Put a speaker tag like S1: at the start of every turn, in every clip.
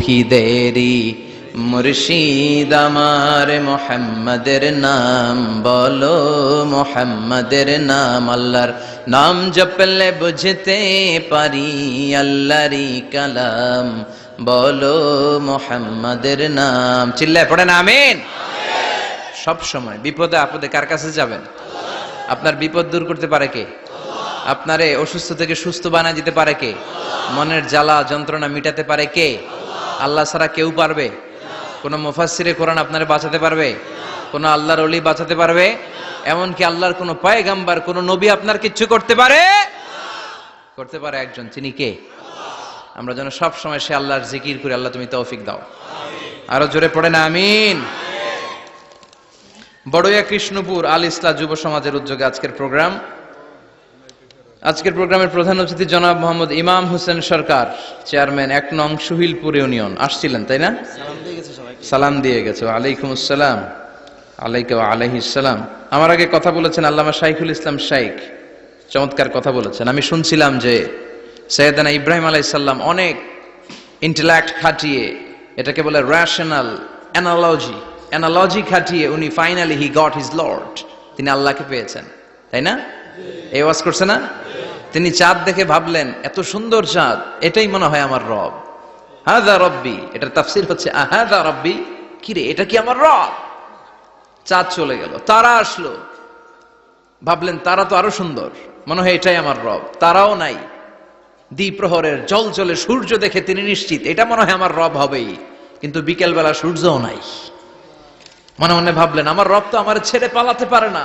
S1: তৌহিদেরি মুর্শিদ আমার মোহাম্মদের নাম, বলো মোহাম্মদের নাম, আল্লাহর নাম জপলে বুঝতে পারি আল্লাহরি কালাম। বলো মোহাম্মদের নাম। চিল্লায় পড়েন, আমিন। সব সময় বিপদে আপদে কার কাছে যাবেন? আপনার বিপদ দূর করতে পারে কে? আপনারে অসুস্থ থেকে সুস্থ বানা দিতে পারে কে? মনের জ্বালা, যন্ত্রণা মিটাতে পারে কে? আল্লাহ ছাড়া কেউ পারবে? কোন মুফাসসিরে কোরআন আপনারে বাঁচাতে পারবে? কোন আল্লাহর অলি বাঁচাতে পারবে? এমনকি আল্লাহর কোন পায়গাম্বার, কোন নবী আপনার কিচ্ছু করতে পারে? করতে পারে একজন, তিনি কে? আমরা যেন সব সময় সে আল্লাহর জিকির করে, আল্লাহ তুমি তৌফিক দাও। আরও জোরে পড়ে না আমিন। বড়ইয়া কৃষ্ণপুর আল ইসলা যুব সমাজের উদ্যোগে আজকের প্রোগ্রাম। আজকের প্রোগ্রামের প্রধান অতিথি জনাব মোহাম্মদ ইমাম হোসেন সরকার চেয়ারম্যান এক নং সুহিলপুর ইউনিয়ন। আসছিলেন তাই না? সালাম দিয়ে গেছে আলাইকুম আসসালাম। আলাইকুম আলাইহিসালাম আমার আগে কথা বলেছেন আল্লামা শাইখুল ইসলাম শাইখ। চমৎকার কথা বলেছেন। আমি শুনছিলাম যে সৈয়দানা ইব্রাহিম আলাইসাল্লাম অনেক ইন্টেলেক্ট খাটিয়ে এটাকে বলে রেশনাল অ্যানালজি অ্যানালজি খাটিয়ে উনি finally he got his lord তিনি আল্লাহকে পেয়েছেন তাই না? এই ওয়াজ করছে না? তিনি চাঁদ দেখে ভাবলেন, এত সুন্দর চাঁদ, এটাই মনে হয় আমার রব। হাদা রব্বি এটার তাফসির হচ্ছে আহাদা রব্বি কিরে এটা কি আমার রব? চাঁদ চলে গেল, তারা আসলো। ভাবলেন, তারা তো আরও সুন্দর মনে হয় এটাই আমার রব, তারাও নাই। দ্বিপ্রহরের জল জলে সূর্য দেখে তিনি নিশ্চিত, এটা মনে হয় আমার রব হবেই, কিন্তু বিকেলবেলা সূর্যও নাই। মনে মনে ভাবলেন, আমার রব তো আমার ছেড়ে পালাতে পারে না।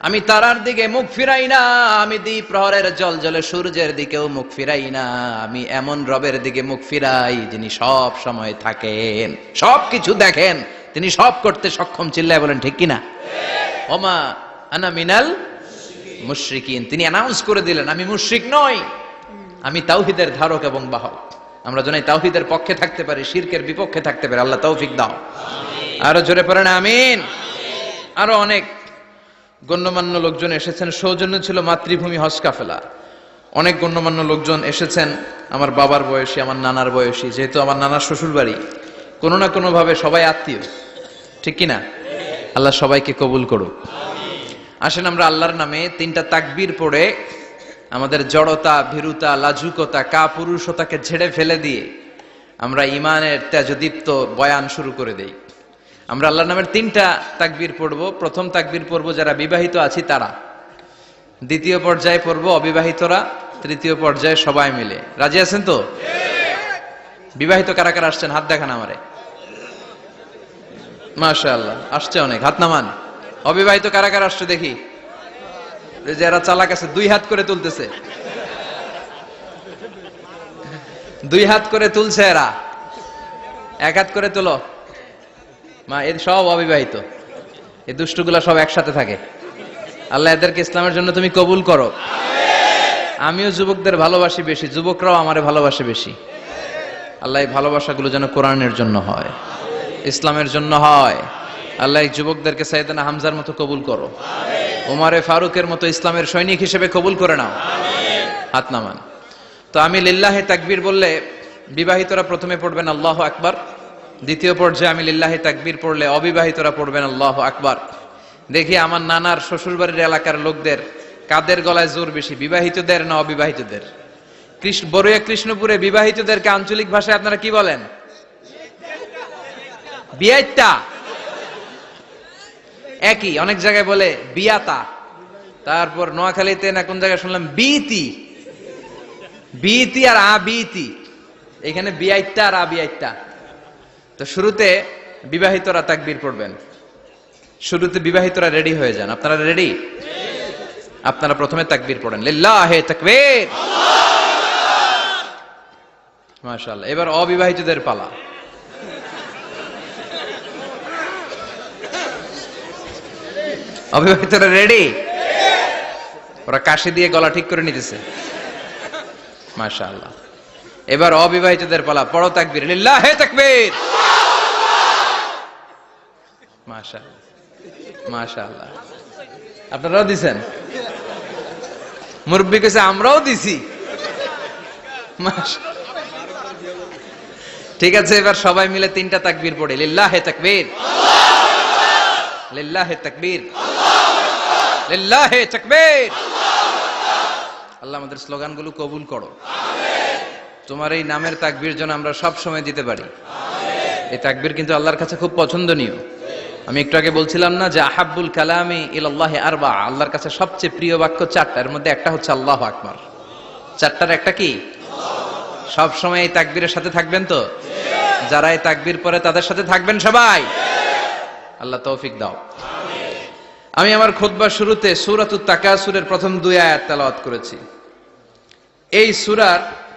S1: আমি তারার দিকে মুখ ফিরাই না, আমি দ্বীপ প্রহরের জল জলে সূর্যের দিকেও মুখ ফিরাই না, আমি এমন রবের দিকে মুখ ফিরাই যিনি সব সময় থাকেন। সব কিছু দেখেন, তিনি সব করতে সক্ষম চিল্লায় বলেন, ঠিক কিনা? ওমা আনা মিনাল মুশরিকিন। তিনি অ্যানাউন্স করে দিলেন, আমি মুশরিক নই, আমি তাওহিদের ধারক এবং বাহক। আমরা যেন তাওহিদের পক্ষে থাকতে পারি, শিরকের বিপক্ষে থাকতে পারি, আল্লাহ তৌফিক দাও। আরও জোরে পড়েন, আমিন। আরও অনেক গণ্যমান্য লোকজন এসেছেন। সৌজন্য ছিল মাতৃভূমি হজ কাফেলা। অনেক গণ্যমান্য লোকজন এসেছেন। আমার বাবার বয়সী, আমার নানার বয়সী, যেহেতু আমার নানার শ্বশুর বাড়ি কোনো না কোনো ভাবে সবাই আত্মীয়। ঠিক কি না আল্লাহ সবাইকে কবুল করুক। আসেন আমরা আল্লাহর নামে তিনটা তাকবীর পড়ে আমাদের জড়তা, ভীরুতা, লাজুকতা কা পুরুষতাকে ঝেড়ে ফেলে দিয়ে আমরা ইমানের তেজদীপ্ত বয়ান শুরু করে দেই। আমরা আল্লাহর নামের তিনটা তাকবীর পড়ব। প্রথম তাকবীর পড়ব যারা বিবাহিত আছি তারা। দ্বিতীয় পর্যায়ে পড়ব অবিবাহিতরা, তৃতীয় পর্যায়ে সবাই মিলে। রাজি আছেন তো? বিবাহিত কারা কারা আসছেন? হাত দেখান আমারে। মাশাআল্লাহ, আসছে অনেক। হাত নামান। অবিবাহিত কারা কারা আসছে দেখি? এই যে এরা চালাক আছে, দুই হাত করে তুলতেছে। দুই হাত করে তুলছে এরা। এক হাত করে তুলো। মা এদের সব অবিবাহিত। এই দুষ্টগুলা সব একসাথে থাকে। আল্লাহ এদেরকে ইসলামের জন্য তুমি কবুল করো। আমিও যুবকদের ভালোবাসি বেশি, যুবকরাও আমারে ভালোবাসে বেশি। আল্লাহ এই ভালোবাসাগুলো যেন কোরআনের জন্য হয়, ইসলামের জন্য হয়। আল্লাহ যুবকদেরকে সাইদানা হামজার মতো কবুল করো। ওমারে ফারুকের মতো ইসলামের সৈনিক হিসেবে কবুল করে নাও। হাত নামান। তো আমি লিল্লাহে তাকবীর বললে বিবাহিতরা প্রথমে পড়বেন আল্লাহ আকবার। দ্বিতীয় পর্যায়ে আমি লিল্লাহে তাকবীর পড়লে অবিবাহিতরা পড়বেন, আল্লাহ আকবার। দেখি আমার নানার শ্বশুরবাড়ির এলাকার লোকদের কাদের গলায় জোর বেশি, বিবাহিতদের না অবিবাহিতদের? কৃষ্ণ বড়িয়া কৃষ্ণপুরে বিবাহিতদেরকে আঞ্চলিক ভাষায় আপনারা কি বলেন? বিয়াইতা একই, অনেক জায়গায় বলে বিয়াতা। তারপর নোয়াখালীতে না কোন জায়গায় শুনলাম? বিতি বিতি আর আবিতি। এখানে বিয়াইতা আর আবিয়াইতা তো শুরুতে বিবাহিতরা তাকবীর পড়বেন। শুরুতে বিবাহিতরা রেডি হয়ে যান। আপনারা রেডি? আপনারা প্রথমে তাকবীর পড়েন। লিল্লাহে তাকবীর। মাশাআল্লাহ। এবার অবিবাহিতদের পালা। অবিবাহিতরা রেডি? ওরা কাশি দিয়ে গলা ঠিক করে নিতেছে। মাশাআল্লাহ। এবার অবিবাহিতদের পালা, পড়ো তাকবীর, লিল্লাহে তাকবীর। মাশাআল্লাহ আপনারাও দিছেন? মুরব্বী কেছে আমরাও দিছি। ঠিক আছে, এবার সবাই মিলে তিনটা তাকবীর পড়ে, লিল্লাহে তাকবীর। লিল্লাহে তাকবীর। লিল্লাহে তাকবীর। আল্লাহ আমাদের স্লোগানগুলো কবুল করো। তোমার এই নামের তাকবীর যেন আমরা সব সময় দিতে পারি। এই তাকবীর কিন্তু আল্লাহর কাছে খুব পছন্দনীয়। আমি একটু আগে বলছিলাম না যে আহাব্বুল কালামি ইলাল্লাহি আরবা, আল্লাহর কাছে সবচেয়ে প্রিয় বাক্য চারটার মধ্যে একটা হচ্ছে আল্লাহ আকবার। চারটার একটা কি? সব সময় এই তাকবীরের সাথে থাকবেন তো? যারা এই তাকবীর পরে তাদের সাথে থাকবেন সবাই? আল্লাহ তৌফিক দাও। আমি আমার খুতবার শুরুতে সূরাতুত তাকাসুরের প্রথম দুই আয়াত তেলাওয়াত করেছি। এই সূরার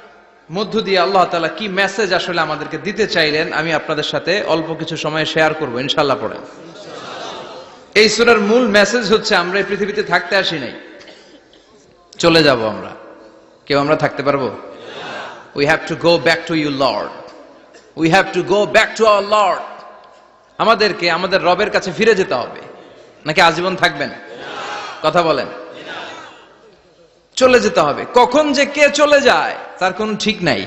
S1: মধ্য দিয়ে আল্লাহ তালা কি মেসেজ আসলে আমাদেরকে দিতে চাইলেন, আমি আপনাদের সাথে অল্প কিছু সময় শেয়ার করব ইনশাল্লাহ পড়ে এই সূরার মূল মেসেজ হচ্ছে, আমরা এই পৃথিবীতে থাকতে আসি নাই। চলে যাব আমরা। কেউ আমরা থাকতে পারব? We have to go back to you lord we have to go back to our lord আমাদেরকে, আমাদের রবের কাছে ফিরে যেতে হবে। নাকি আজীবন থাকবেন? কথা বলেন। চলে যেতে হবে। কখন যে কে চলে যায়, তার কোনো ঠিক নাই।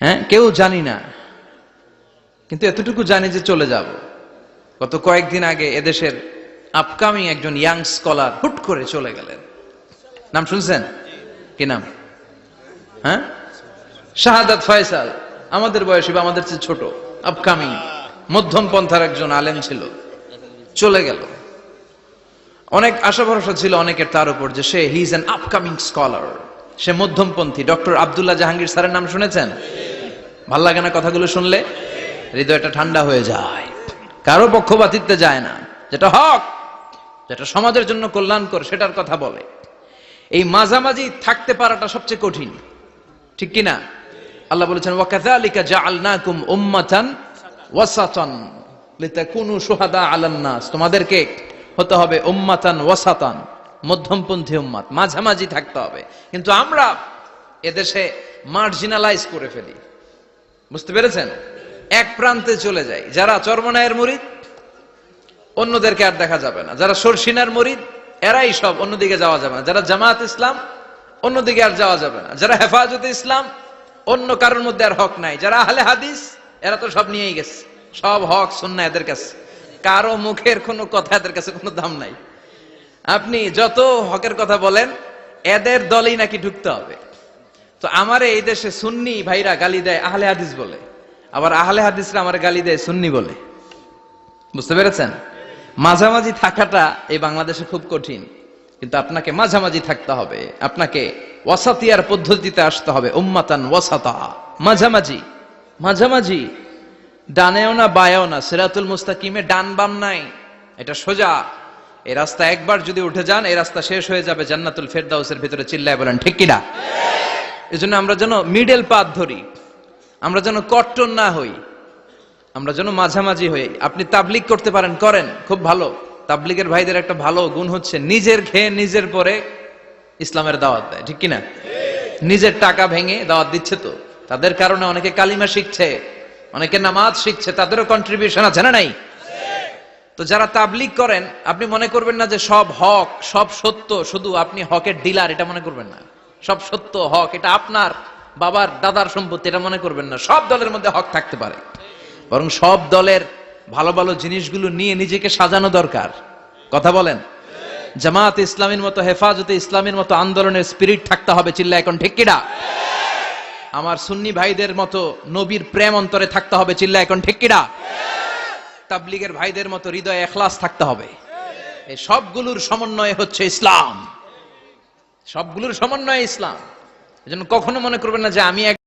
S1: হ্যাঁ কেউ জানি না। কিন্তু এতটুকু জানি যে চলে যাব। গত কয়েকদিন আগে এদেশের আপকামিং একজন ইয়াং স্কলার হুট করে চলে গেলেন। নাম শুনছেন? কি নাম? হ্যাঁ? শাহাদাত ফয়সাল। আমাদের বয়সী বা আমাদের চেয়ে ছোট। আপকামিং মধ্যম পন্থার একজন আলেম ছিল। চলে গেল। অনেক আশা ভরসা ছিল অনেকের তার উপর যে সে he is an upcoming scholar সে মধ্যমপন্থী। ডক্টর আবদুল্লাহ জাহাঙ্গীর স্যারের নাম শুনেছেন? ভালো লাগে না কথাগুলো শুনলে? হৃদয়টা ঠান্ডা হয়ে যায়। কারও পক্ষপাতিত্বে যায় না। যেটা হক, যেটা সমাজের জন্য কল্যাণকর, সেটার কথা বলে। এই মাঝামাঝি থাকতে পারাটা সবচেয়ে কঠিন। ঠিক কি না আল্লাহ বলেছেন, ওয়াকাযালিকা জাআলনাকুম উম্মাতান ওয়াসাতান লিতাকুনু শুহাদা আলান নাস। তোমাদেরকে হতে হবে উম্মাতান ওয়াসাতান, মধ্যমপন্থী উম্মাত, মাঝামাঝি থাকতে হবে। কিন্তু আমরা এদেশে মার্জিনালাইজ করে ফেলি। বুঝতে পেরেছেন? এক প্রান্তে চলে যাই। যারা চরমনায়ের মরিদ, অন্যদেরকে আর দেখা যাবে না। যারা সরসিনার মরিদ, এরাই সব, অন্যদিকে যাওয়া যাবে না। যারা জামাত ইসলাম, অন্যদিকে আর যাওয়া যাবে না। যারা হেফাজতে ইসলাম, অন্য কারোর মধ্যে আর হক নাই। যারা আহলে হাদিস, এরা তো সব নিয়েই গেছে। সব হক শুননা এদের কাছে। কারও মুখের কোনো কথা এদের কাছে কোনো দাম নাই। আপনি যত হকের কথা বলেন, এদের দলেই নাকি ঢুকতে হবে। তো আমার এই দেশে সুন্নি ভাইরা গালি দেয়, আহলে হাদিস বলে। আবার আহলে হাদিসরা আমার গালি দেয়, সুন্নি বলে। বুঝতে পেরেছেন? মাঝামাঝি থাকাটা এই বাংলাদেশে খুব কঠিন। কিন্তু আপনাকে মাঝামাঝি থাকতে হবে। আপনাকে ওয়াসাতিয়ার পদ্ধতিতে আসতে হবে, উম্মাতান ওয়াসাতা। মাঝামাঝি মাঝামাঝি। ডানেও না বায়াও না, সিরাতুল মুস্তাকিমে ডান বাম নাই, এটা সোজা। এই রাস্তা একবার যদি উঠে যান এই রাস্তা শেষ হয়ে যাবে জান্নাতুল ফেরদাউসের ভিতরে, চিল্লায় বলেন, ঠিক কিনা? এজন্য আমরা যেন মিডল পাথ ধরি, আমরা যেন কট্টর না হই, আমরা যেন মাঝামাঝি হই। আপনি তাবলিগ করতে পারেন, করেন, খুব ভালো। তাবলিগের ভাইদের একটা ভালো গুণ হচ্ছে, নিজের খেয়ে নিজের পরে ইসলামের দাওয়াত দেয়, ঠিক কিনা? নিজের টাকা ভেঙে দাওয়াত দিচ্ছে তো। তাদের কারণে অনেকে কালিমা শিখছে। অনেকে নামাজ শিখছে, তাদেরও কন্ট্রিবিউশন আছে না নাই? তো যারা তাবলিগ করেন, আপনি মনে করবেন না যে সব হক, সব সত্য, শুধু আপনি হকের ডিলার এটা মনে করবেন না। সব সত্য, হক, এটা আপনার বাবার, দাদার সম্পত্তি, এটা মনে করবেন না। সব দলের মধ্যে হক থাকতে পারে। বরং সব দলের ভালো ভালো জিনিসগুলো নিয়ে নিজেকে সাজানো দরকার। কথা বলেন? জামাত ইসলামের মতো, হেফাজতে ইসলামের মতো আন্দোলনের স্পিরিট থাকতে হবে চিল্লা এখন, ঠিক কিনা আমার সুন্নি ভাইদের মতো নবীর প্রেম অন্তরে থাকতে হবে, চিল্লা এখন, ঠিক কিনা? তাবলিগের ভাইদের মতো হৃদয়ে এখলাস থাকতে হবে। এই সবগুলোর সমন্বয়ে হচ্ছে ইসলাম। সবগুলোর সমন্বয়ে ইসলাম। এজন্য কখনো মনে করবেন না যে আমি